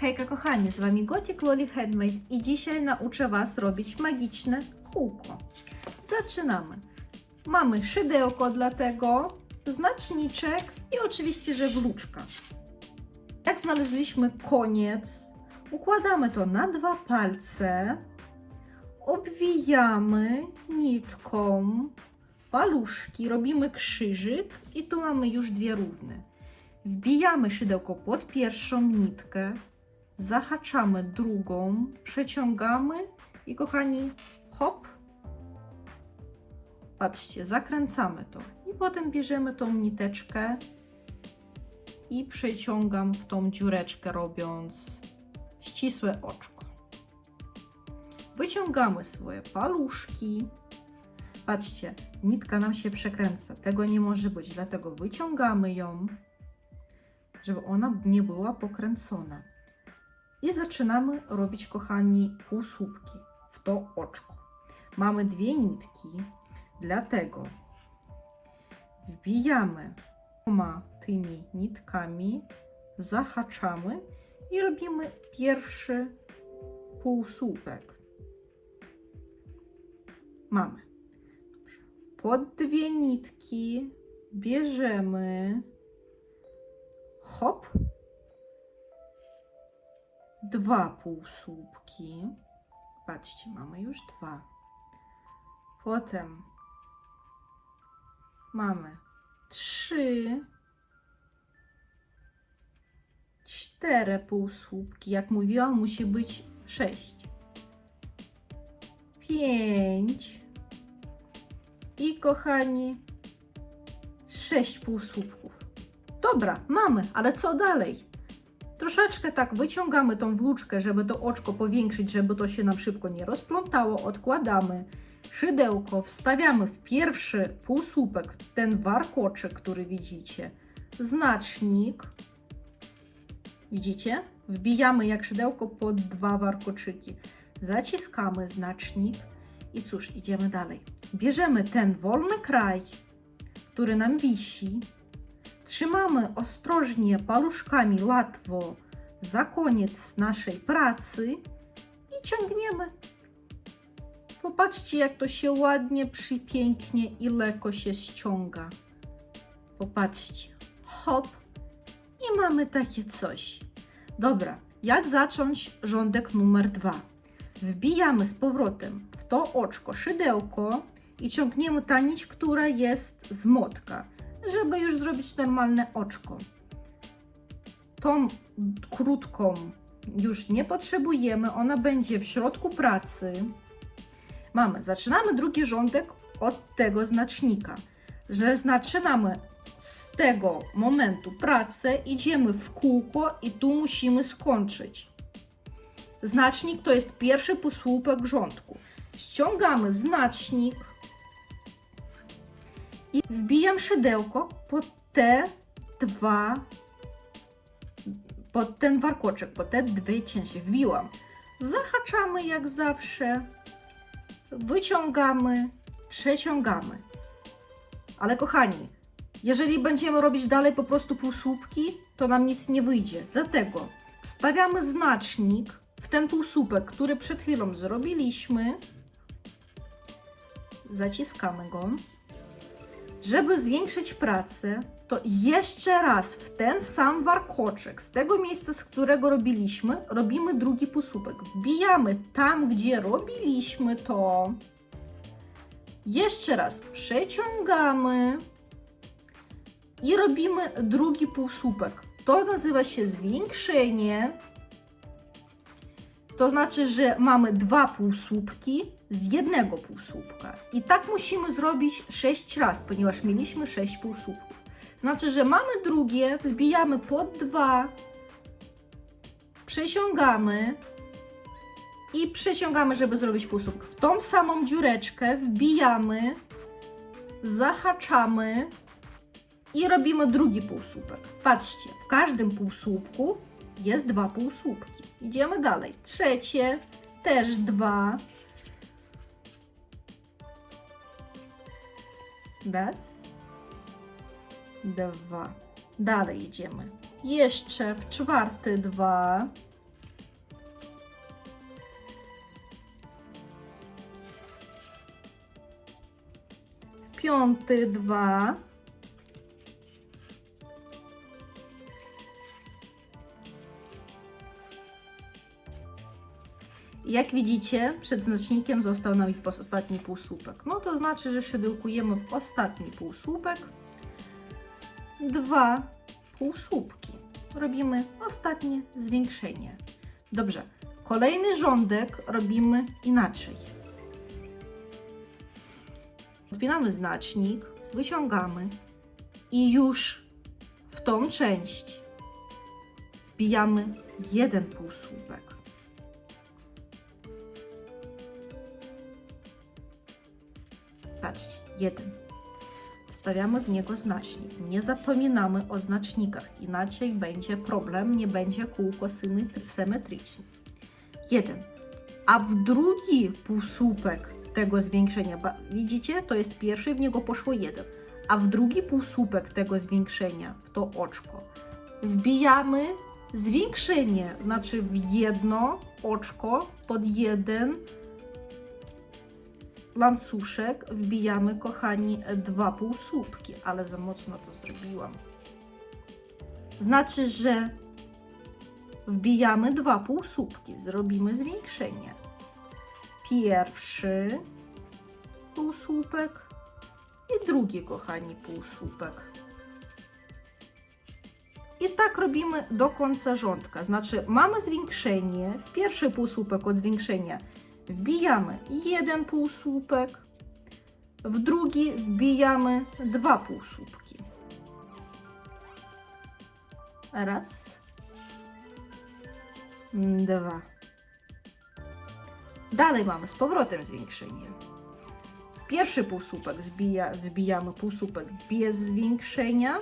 Hejka kochani, z Wami Gothic Loli Handmade i dzisiaj nauczę Was robić magiczne kółko. Zaczynamy. Mamy szydełko dla tego, znaczniczek i oczywiście żegluczka. Jak znaleźliśmy koniec, układamy to na dwa palce, obwijamy nitką paluszki, robimy krzyżyk i tu mamy już dwie równe. Wbijamy szydełko pod pierwszą nitkę, zahaczamy drugą, przeciągamy i kochani, hop, patrzcie, zakręcamy to. I potem bierzemy tą niteczkę i przeciągam w tą dziureczkę, robiąc ścisłe oczko. Wyciągamy swoje paluszki. Patrzcie, nitka nam się przekręca. Tego nie może być, dlatego wyciągamy ją żeby ona nie była pokręcona. I zaczynamy robić, kochani, półsłupki w to oczko. Mamy dwie nitki, dlatego wbijamy dwoma tymi nitkami, zahaczamy i robimy pierwszy półsłupek. Mamy. Pod dwie nitki bierzemy hop, dwa półsłupki. Patrzcie, mamy już dwa. Potem mamy trzy, cztery półsłupki. Jak mówiłam, musi być sześć. Pięć. I kochani, sześć półsłupków. Dobra, mamy, ale co dalej? Troszeczkę tak wyciągamy tą włóczkę, żeby to oczko powiększyć, żeby to się nam szybko nie rozplątało. Odkładamy szydełko, wstawiamy w pierwszy półsłupek ten warkoczek, który widzicie, znacznik. Widzicie? Wbijamy jak szydełko pod dwa warkoczyki. Zaciskamy znacznik i cóż, idziemy dalej. Bierzemy ten wolny kraj, który nam wisi, Trzymamy ostrożnie paluszkami łatwo za koniec naszej pracy i ciągniemy. Popatrzcie, jak to się ładnie, przypięknie i lekko się ściąga. Popatrzcie. Hop. I mamy takie coś. Dobra, jak zacząć rządek numer dwa? Wbijamy z powrotem w to oczko szydełko i ciągniemy ta nić, która jest z motka żeby już zrobić normalne oczko. Tą krótką już nie potrzebujemy, ona będzie w środku pracy. Mamy, zaczynamy drugi rządek od tego znacznika, że zaczynamy z tego momentu pracę, idziemy w kółko i tu musimy skończyć. Znacznik to jest pierwszy półsłupek rządku. Ściągamy znacznik, i wbijam szydełko pod te dwa, pod ten warkoczek, pod te dwie cięcie. Wbiłam. Zahaczamy jak zawsze, wyciągamy, przeciągamy. Ale kochani, jeżeli będziemy robić dalej po prostu półsłupki, to nam nic nie wyjdzie. Dlatego wstawiamy znacznik w ten półsłupek, który przed chwilą zrobiliśmy. Zaciskamy go. Żeby zwiększyć pracę, to jeszcze raz w ten sam warkoczek, z tego miejsca, z którego robiliśmy, robimy drugi półsłupek. Wbijamy tam, gdzie robiliśmy to. Jeszcze raz przeciągamy i robimy drugi półsłupek. To nazywa się zwiększenie. To znaczy, że mamy dwa półsłupki z jednego półsłupka. I tak musimy zrobić 6 razy, ponieważ mieliśmy 6 półsłupków. Znaczy, że mamy drugie, wbijamy pod dwa, przeciągamy i przeciągamy, żeby zrobić półsłupek. W tą samą dziureczkę wbijamy, zahaczamy i robimy drugi półsłupek. Patrzcie, w każdym półsłupku jest dwa półsłupki. Idziemy dalej. Trzecie, też dwa. Raz, dwa. Dalej idziemy. Jeszcze w czwarty dwa. W piąty dwa. Jak widzicie, przed znacznikiem został nam ich ostatni półsłupek. No to znaczy, że szydełkujemy w ostatni półsłupek dwa półsłupki. Robimy ostatnie zwiększenie. Dobrze, kolejny rządek robimy inaczej. Odpinamy znacznik, wyciągamy i już w tą część wbijamy jeden półsłupek. Patrzcie, jeden. Wstawiamy w niego znacznik. Nie zapominamy o znacznikach, inaczej będzie problem, nie będzie kółko symetry- symetryczne. Jeden. A w drugi półsłupek tego zwiększenia, widzicie, to jest pierwszy, w niego poszło jeden. A w drugi półsłupek tego zwiększenia, w to oczko, wbijamy zwiększenie, znaczy w jedno oczko pod jeden lancuszek wbijamy, kochani, dwa półsłupki, ale za mocno to zrobiłam. Znaczy, że wbijamy dwa półsłupki, zrobimy zwiększenie. Pierwszy półsłupek i drugi, kochani, półsłupek. I tak robimy do końca rządka. Znaczy, mamy zwiększenie, w pierwszy półsłupek od zwiększenia wbijamy jeden półsłupek, w drugi wbijamy dwa półsłupki. Raz, dwa. Dalej mamy z powrotem zwiększenie. Pierwszy półsłupek zbija, wbijamy półsłupek bez zwiększenia,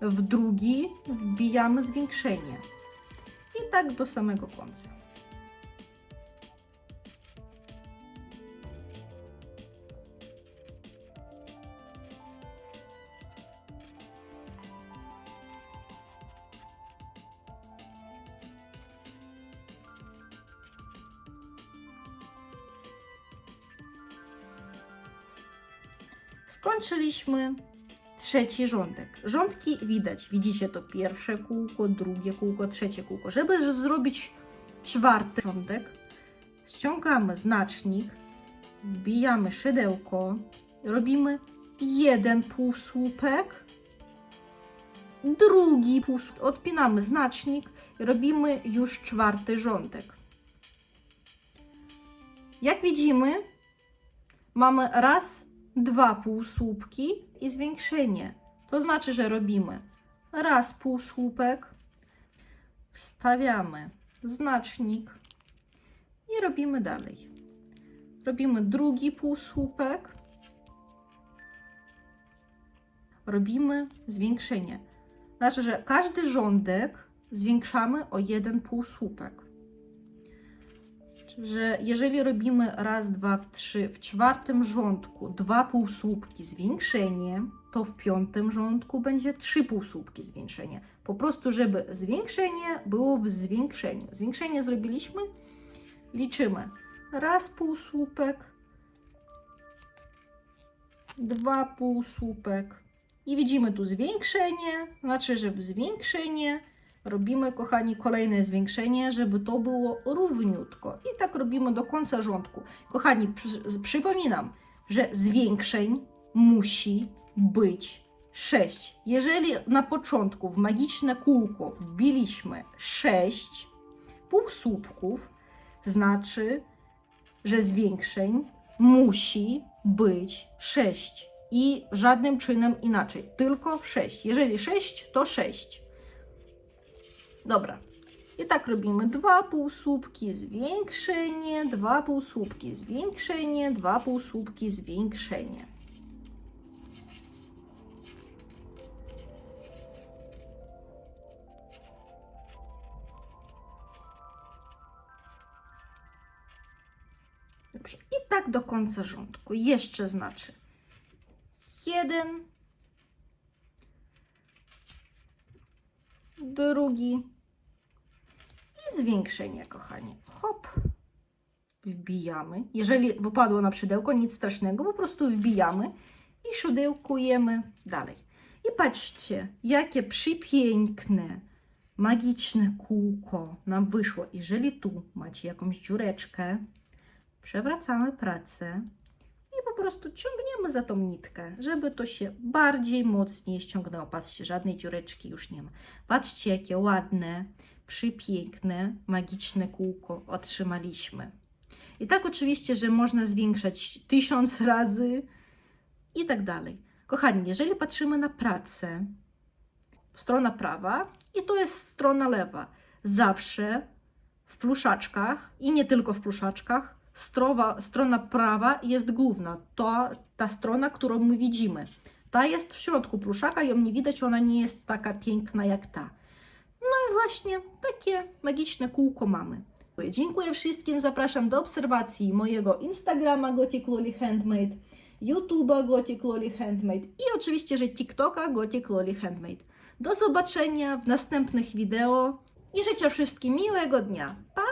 w drugi wbijamy zwiększenie. I tak do samego końca. Skończyliśmy trzeci rządek. Rządki widać. Widzicie to pierwsze kółko, drugie kółko, trzecie kółko. Żeby zrobić czwarty rządek, ściągamy znacznik, wbijamy szydełko, robimy jeden półsłupek, drugi półsłupek, odpinamy znacznik i robimy już czwarty rządek. Jak widzimy, mamy raz, dwa półsłupki i zwiększenie. To znaczy, że robimy raz półsłupek, wstawiamy znacznik i robimy dalej. Robimy drugi półsłupek, robimy zwiększenie. Znaczy, że każdy rządek zwiększamy o jeden półsłupek że jeżeli robimy raz, dwa, w trzy, w czwartym rządku dwa półsłupki zwiększenie, to w piątym rządku będzie trzy półsłupki zwiększenie. Po prostu, żeby zwiększenie było w zwiększeniu. Zwiększenie zrobiliśmy, liczymy raz półsłupek, dwa półsłupek i widzimy tu zwiększenie, znaczy, że w zwiększenie robimy, kochani, kolejne zwiększenie, żeby to było równiutko. I tak robimy do końca rządku. Kochani, przy, przypominam, że zwiększeń musi być 6. Jeżeli na początku w magiczne kółko wbiliśmy 6 półsłupków, znaczy, że zwiększeń musi być 6. I żadnym czynem inaczej, tylko 6. Jeżeli 6, to 6. Dobra. I tak robimy dwa półsłupki, zwiększenie, dwa półsłupki, zwiększenie, dwa półsłupki, zwiększenie. Dobrze. I tak do końca rządku. Jeszcze znaczy jeden, drugi i zwiększenie, kochani. Hop, wbijamy. Jeżeli wypadło na przydełko, nic strasznego, po prostu wbijamy i szydełkujemy dalej. I patrzcie, jakie przepiękne, magiczne kółko nam wyszło. Jeżeli tu macie jakąś dziureczkę, przewracamy pracę i po prostu ciągniemy za tą nitkę, żeby to się bardziej mocniej ściągnęło. Patrzcie, żadnej dziureczki już nie ma. Patrzcie, jakie ładne, przepiękne, magiczne kółko otrzymaliśmy. I tak oczywiście, że można zwiększać tysiąc razy i tak dalej. Kochani, jeżeli patrzymy na pracę, strona prawa i to jest strona lewa. Zawsze w pluszaczkach i nie tylko w pluszaczkach strowa, strona prawa jest główna. To ta strona, którą my widzimy. Ta jest w środku pluszaka, ją nie widać, ona nie jest taka piękna jak ta. No i właśnie takie magiczne kółko mamy. Dziękuję wszystkim, zapraszam do obserwacji mojego Instagrama Gothic Loli Handmade, YouTube'a Gothic Loli Handmade i oczywiście, że TikToka Gothic Loli Handmade. Do zobaczenia w następnych wideo i życzę wszystkim miłego dnia. Pa!